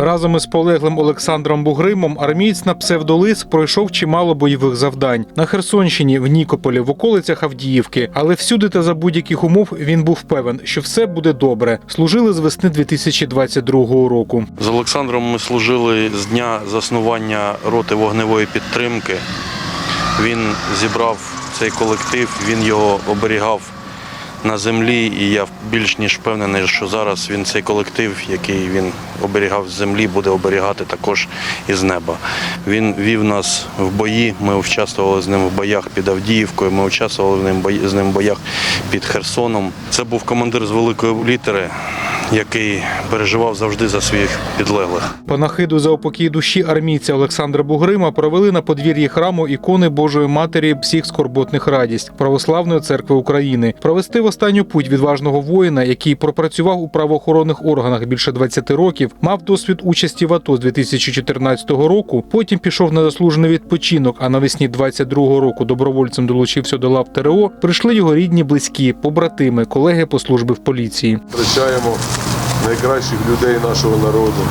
Разом із полеглим Олександром Бугримом армієць на псевдолис пройшов чимало бойових завдань на Херсонщині, в Нікополі, в околицях Авдіївки. Але всюди та за будь-яких умов він був певен, що все буде добре. Служили з весни 2022 року. З Олександром ми служили з дня заснування роти вогневої підтримки. Він зібрав цей колектив, він його оберігав на землі, і я більш ніж впевнений, що зараз він цей колектив, який він оберігав з землі, буде оберігати також із неба. Він вів нас в бої. Ми участвували з ним в боях під Авдіївкою. Ми участвували з ним в боях під Херсоном. Це був командир з великої літери, який переживав завжди за своїх підлеглих. Панахиду за упокій душі армійця Олександра Бугрима провели на подвір'ї храму ікони Божої Матері всіх скорботних радість Православної церкви України. Провести в останню путь відважного воїна, який пропрацював у правоохоронних органах більше 20 років, мав досвід участі в АТО з 2014 року. Потім пішов на заслужений відпочинок. А навесні 22 року добровольцем долучився до лав ТРО. Прийшли його рідні, близькі, побратими, колеги по службі в поліції. Втрачаємо найкращих людей нашого народу.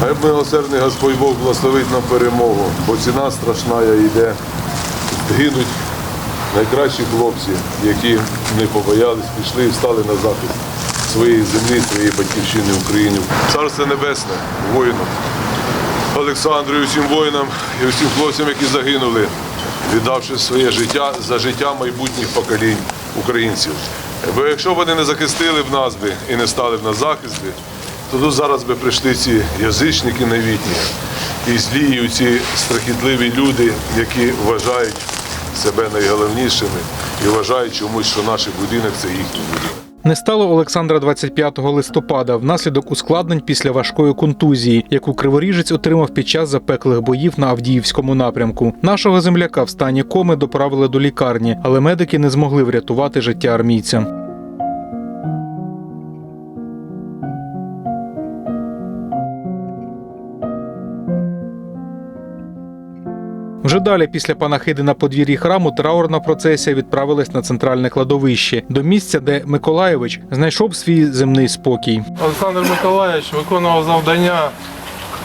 Хай милосердний Господь Бог благословить нам перемогу, бо ціна страшна йде. Гинуть найкращі хлопці, які не побоялись, пішли і стали на захист своєї землі, своєї батьківщини України. Царство Небесне, воїнам. Олександру і всім воїнам і всім хлопцям, які загинули, віддавши своє життя за життя майбутніх поколінь українців. Бо якщо б вони не захистили б нас би і не стали б на захист, би, то тут зараз би прийшли ці язичники новітні і злі і ці страхітливі люди, які вважають себе найголовнішими і вважають чомусь, що наш будинок це їхній будинок. Не стало Олександра 25 листопада внаслідок ускладнень після важкої контузії, яку криворіжець отримав під час запеклих боїв на Авдіївському напрямку. Нашого земляка в стані коми доправили до лікарні, але медики не змогли врятувати життя армійця. Вже далі, після панахиди на подвір'ї храму, траурна процесія відправилась на центральне кладовище до місця, де Миколаєвич знайшов свій земний спокій. Олександр Миколаївич виконував завдання,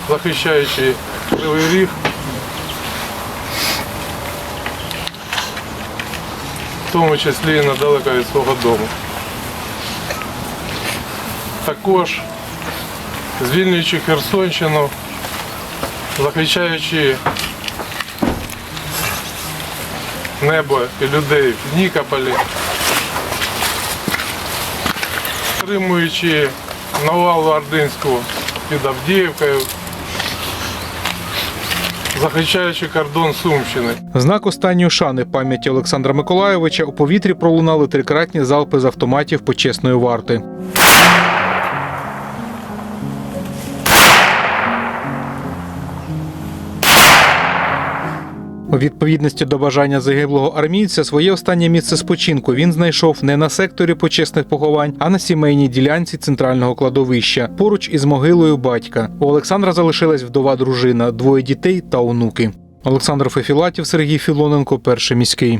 захищаючи Кривий Ріг. В тому числі і недалеко від свого дому. Також звільнюючи Херсонщину, захищаючи небо і людей в Нікополі, стримуючи навалу Ординську під Авдіївкою, захищаючи кордон Сумщини. Знак останньої шани пам'яті Олександра Миколайовича у повітрі пролунали трикратні залпи з автоматів почесної варти. У відповідності до бажання загиблого армійця своє останнє місце спочинку він знайшов не на секторі почесних поховань, а на сімейній ділянці центрального кладовища поруч із могилою батька. У Олександра залишилась вдова дружина, двоє дітей та онуки. Олександр Фефілатів, Сергій Філоненко, перший міський.